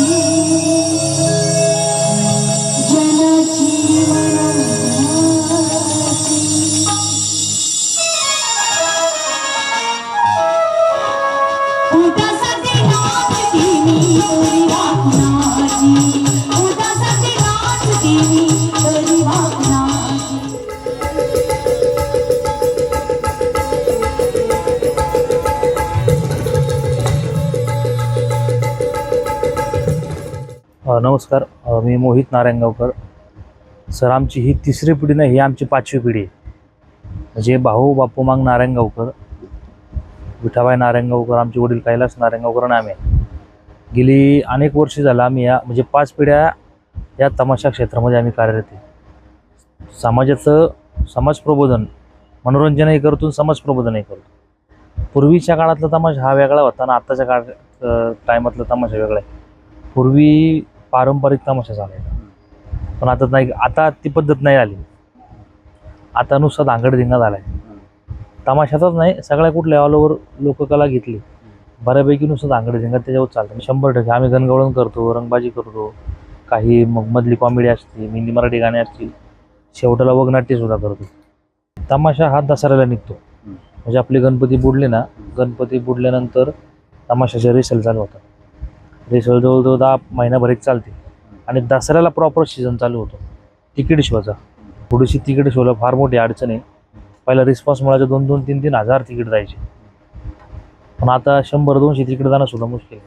you. नमस्कार. मी Mohit Narayangaonkar. Sir आमची ही तिसरी पिढी नाही ही आमची पाचवी पिढी आहे. म्हणजे भाऊ बापू मांग नारायणगावकर विठाबाई नारायणगावकर आमचे वडील कैलास नारायणगावकर आणि आम्ही. गेली अनेक वर्ष झालं आम्ही या म्हणजे पाच पिढ्या या तमाशा क्षेत्रामध्ये आम्ही कार्यरत आहे. समाजाचं समाज प्रबोधन मनोरंजनही करतो समाज प्रबोधनही करतो. पूर्वीच्या काळातला तमाशा हा वेगळा होता आणि आत्ताच्या काळ टायमातला तमाशा वेगळा आहे. पूर्वी पारंपरिक तमाशा चालायचा पण आता नाही आता ती पद्धत नाही आली. आता नुसता धांगडधिंगा झालाय. तमाशाचाच नाही सगळ्या कुठल्या ऑल ओव्हर लोककला घेतली. बऱ्यापैकी नुसतं धांगडधिंगा त्याच्यावर चालतं. शंभर टक्के आम्ही गणगवळण करतो रंगबाजी करतो. काही मग मधली कॉमेडी असते हिंदी मराठी गाणे असतील शेवटाला वगनाट्य सुद्धा करतो. तमाशा हा दसऱ्याला निघतो. म्हणजे आपले गणपती बुडले ना गणपती बुडल्यानंतर तमाशाचे रिसेल चालू होतात. रिसेल जवळजवळ दहा महिनाभर एक चालते. आणि दसऱ्याला प्रॉपर सीझन चालू होतो. तिकीट शोचा थोडीशी तिकीट शोला फार मोठी अडचण आहे. पहिला रिस्पॉन्स मिळायचं दोन दोन तीन तीन हजार तिकीट जायचे. पण आता शंभर दोनशे तिकीट जाणं सुद्धा मुश्किल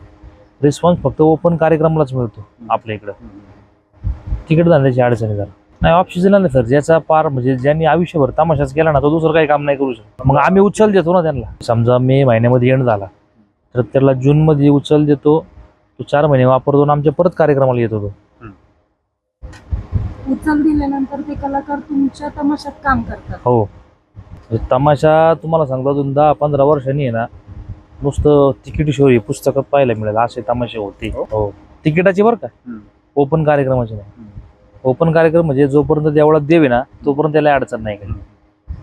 रिस्पॉन्स फक्त ओपन कार्यक्रमालाच मिळतो आपल्या इकडं. तिकीट जाण्याची अडचणी झाला नाही ऑफ सीझन नाही सर ज्याचा पार म्हणजे ज्यांनी आयुष्यभर तमाशाच केला ना तो दुसरं काही काम नाही करू शकत. मग आम्ही उचल देतो ना त्यांना. समजा मे महिन्यामध्ये एंड झाला. तर त्याला जूनमध्ये उचल देतो. तो चार महिने वापरतो आणि आमच्या परत कार्यक्रमाला येतो तो उचल दिल्यानंतर ते कलाकार तुमच्या तमाशात काम करतात. हो. म्हणजे तमाशा तुम्हाला सांगतो अजून दहा पंधरा वर्षांनी आहे ना नुसतं तिकीट शो हे पुस्तकात पाहायला मिळेल असे तमाशे होते. हो. तिकिटाची बरं का. ओपन कार्यक्रमाची नाही. ओपन कार्यक्रम म्हणजे जोपर्यंत देवळात देवे ना तोपर्यंत त्याला अडचण नाही काही.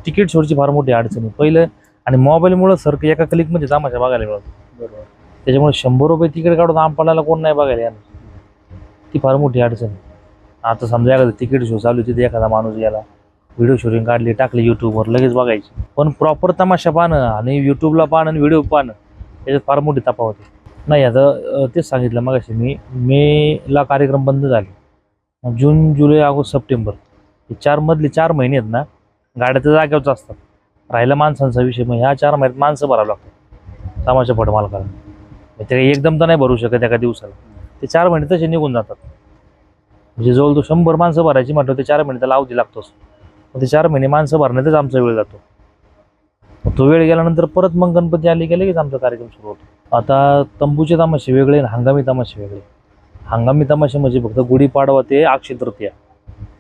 तिकीट शोची फार मोठी अडचण आहे. पहिलं आणि मोबाईलमुळे सर एका क्लिकमध्ये तमाशा बघायला मिळतो. बरोबर. त्याच्यामुळे शंभर रुपये तिकीट काढून आंपाडायला कोण नाही बघायला यानं ती फार मोठी अडचण आहे. आता समजा एखादं तिकीट शो चालू तिथे एखादा माणूस गेला व्हिडिओ शूटिंग काढली टाकली यूट्यूबवर लगेच बघायची. पण प्रॉपर तमाशा पाहणं आणि यूट्यूबला पाहणं आणि व्हिडिओ पाहणं याच्यात फार मोठी तपा होती नाही आता तेच सांगितलं मग मी मेला कार्यक्रम बंद झाले. जून जुलै ऑगस्ट सप्टेंबर हे चार मधले चार महिने आहेत ना गाड्या तर जाग्यावरच असतात. राहिला माणसांचा विषय मग ह्या चार महिन्यात माणसं भरावं लागतात. तमाशा फट मालकाला ते एकदम तर नाही भरू शकत एका दिवसाला. ते चार महिने तसे निघून जातात. म्हणजे जवळजवळ शंभर माणसं भरायची म्हटलं ते चार महिने त्याला अवधी लागतोच. मग ते चार महिने माणसं भरण्यातच आमचा वेळ जातो. मग तो वेळ गेल्यानंतर परत मग गणपती आले की लगेच आमचा कार्यक्रम सुरू होतो. आता तंबूचे तमाशे वेगळे आणि हंगामी तमाशे वेगळे. हंगामी तमाशे म्हणजे फक्त गुढीपाडवा ते अक्षय तृतीया.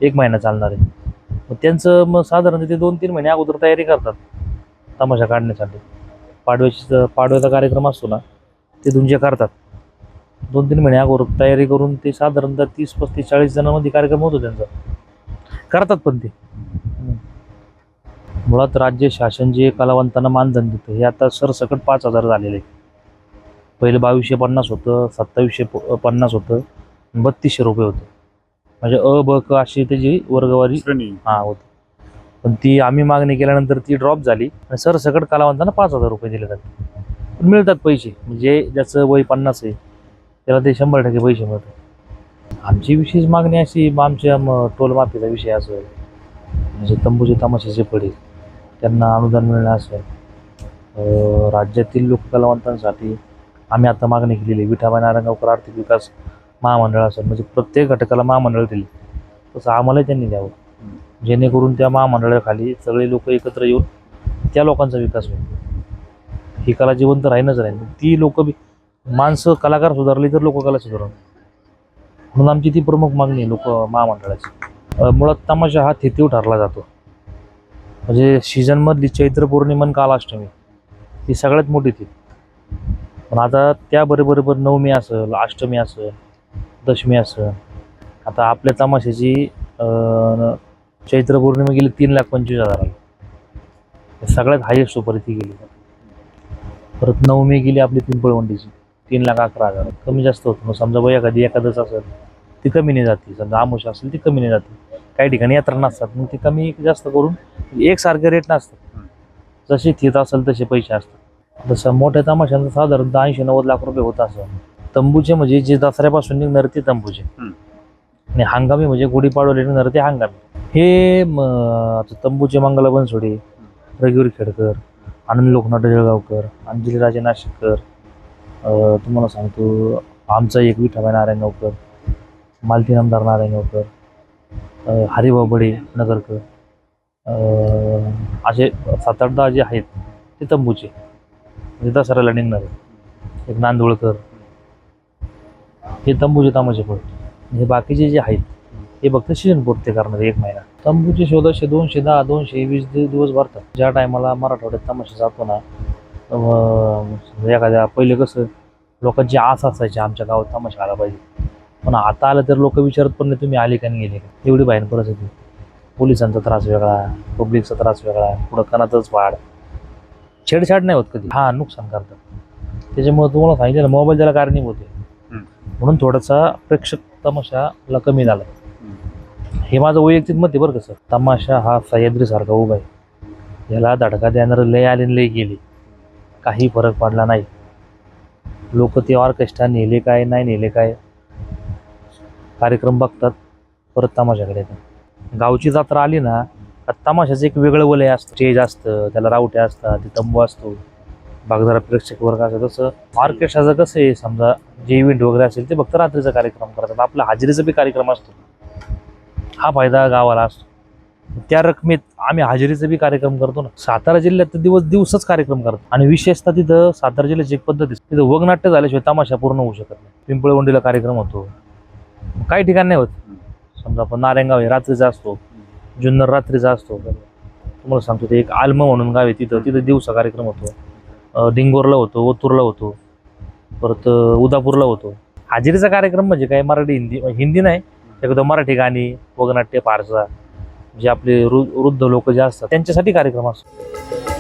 एक महिना चालणार आहे. मग त्यांचं मग साधारण ते दोन तीन महिने अगोदर तयारी करतात तमाशा काढण्यासाठी. पाडव्याची पाडव्याचा कार्यक्रम असतो ना ते दुंजे करतात. दोन तीन महिने अगोदर तयारी करून ते साधारणतः तीस पस्तीस चाळीस जणांमध्ये कार्यक्रम होतो त्यांचा. करतात पण ते. मुळात राज्य शासन जे कलावंतांना मानधन देतं हे आता सरसकट पाच हजार झालेले पहिले बावीसशे पन्नास होतं सत्तावीसशे पन्नास होतं बत्तीसशे रुपये होतं. म्हणजे अ ब क अशी त्याची वर्गवारी हा होती. पण ती आम्ही मागणी केल्यानंतर ती ड्रॉप झाली आणि सरसकट कलावंतांना पाच हजार रुपये दिले जाते मिळतात पैसे. म्हणजे ज्याचं वय पन्नास आहे त्याला ते शंभर टक्के पैसे मिळतात. आमची विशेष मागणी अशी मग आमच्या म- टोलमाफीचा विषय असेल म्हणजे तंबूचे तमाशाचे पडे त्यांना अनुदान मिळणं असेल राज्यातील लोककलावंतांसाठी आम्ही आता मागणी केलेली विठाबाई नारायणगावकर आर्थिक विकास महामंडळ असेल म्हणजे प्रत्येक घटकाला महामंडळ दिले. तसं आम्हालाही त्यांनी द्यावं. जेणेकरून त्या महामंडळाखाली सगळे लोक एकत्र येऊन त्या लोकांचा विकास होईल. ही कला जिवंत राहीनच राहील ती लोक बी माणसं कलाकार सुधारली तर लोककला सुधारणार. म्हणून आमची ती प्रमुख मागणी लोक महामंडळाची. मुळात तमाशा हा थेतीव ठरला जातो. म्हणजे सीझनमधली चैत्र पौर्णिमा कालाष्टमी ही सगळ्यात मोठी थी पण आता त्याबरोबरोबर नवमी असेल अष्टमी असेल दशमी असेल आता आपल्या तमाशाची चैत्र पौर्णिमा गेली तीन लाख पंचवीस हजार सगळ्यात हायेस्ट सुपर ती गेली. परत नवमी गेली आपली पिंपळवंडीची तीन लाख अकरा हजार. कमी जास्त होतं. मग समजा बाई एखादी एखादच असेल ती कमी नाही जाते. समजा आमुष असेल ती कमी नाही जाते. काही ठिकाणी यात्रा नसतात. मग ती कमी जास्त करून एकसारखे रेट नसतात जशी थित असेल तसे पैसे असतात. जसं मोठ्या तमाशांचं साधारणतः ऐंशी नव्वद लाख रुपये होत असं. तंबूचे म्हणजे जे दसऱ्यापासून निघणार ते तंबूचे. आणि हंगामी म्हणजे गुढीपाडवले निघणार ते हंगामी. हे तंबूचे मंगला बनसोडे रघुवीर खेडकर आनंद लोकनाथ जळगावकर अंजली राजे नाशिककर तुम्हाला सांगतो आमचा एक विठाबाई नारायणगावकर मालती नामदार नारायणगावकर अं, हरिभाऊ बडे नगरकर असे सात आठ दहा जे आहेत ते तंबूचे. म्हणजे दसऱ्याला निघणारे. एक नांदोळकर. हे तंबूचे तामाचे फळ हे बाकीचे जे आहेत हे फक्त सीजन पूर्ती करणारे एक महिना. तंबूचे शोधाशे दोनशे दहा दोनशे वीस दिवस भरतात. ज्या टायमाला मराठवाड्यात तमाशा जातो ना एखाद्या पहिले कसं लोकांची आस असायची आमच्या गावात तमाशा आला पाहिजे. पण आता आलं तर लोक विचारत पण नाही तुम्ही आले का नाही गेले का? एवढी बाहेर परिस्थिती पोलिसांचा त्रास वेगळा पब्लिकचा त्रास वेगळा पुढं कणातच वाढ. छेडछाड नाही होत कधी. हा नुकसान करतात. त्याच्यामुळे तुम्हाला सांगितलं ना मोबाईल त्याला कारणीभूत आहे. हम्म. म्हणून थोडासा प्रेक्षक तमाशाला कमी झाला. हे माझं वैयक्तिक मत आहे बरं का सर. तमाशा हा सह्याद्रीसारखा उभा आहे. याला धडका देणारं लय आले आणि लय गेले. काही फरक पडला नाही. लोक ते ऑर्केस्ट्रा नेले काय नाही नेले काय कार्यक्रम बघतात परत तमाशाकडे येतात. गावची जत्रा आली ना का तमाशाचं एक वेगळं वलय असतं. स्टेज असतं त्याला रावट्या असतात ते तंबू असतो. बागदारा प्रेक्षक वर्ग असं तसं ऑर्केस्ट्राचं कसं आहे समजा जे इव्हेंट वगैरे असेल ते फक्त रात्रीचा कार्यक्रम करतात. आपला हाजिरीचा बी कार्यक्रम असतो. हा फायदा गावाला असतो. त्या रकमेत आम्ही हाजरीचा बी कार्यक्रम करतो ना. सातारा जिल्ह्यात तर दिवस दिवसच कार्यक्रम करतो. आणि विशेषतः तिथं सातारा जिल्ह्याची एक पद्धत आहे. तिथं वगनाट्य झाल्याशिवाय तमाशा पूर्ण होऊ शकत नाही. पिंपळवंडीला कार्यक्रम होतो. काही ठिकाण नाही होत. समजा आपण नारायणगाव आहे रात्रीचा असतो. जुन्नर रात्रीचा असतो. तुम्हाला सांगतो ते एक आलम म्हणून गाव आहे तिथं. तिथं दिवसा कार्यक्रम होतो. डिंगोरला होतो ओतूरला होतो. परत उदापूरला होतो. हाजिरीचा कार्यक्रम म्हणजे काय? मराठी हिंदी हिंदी नाही. एकदम मराठी गाणी वगनाट्य फारसा जे आपले वृद्ध लोक जे असतात त्यांच्यासाठी कार्यक्रम असतो.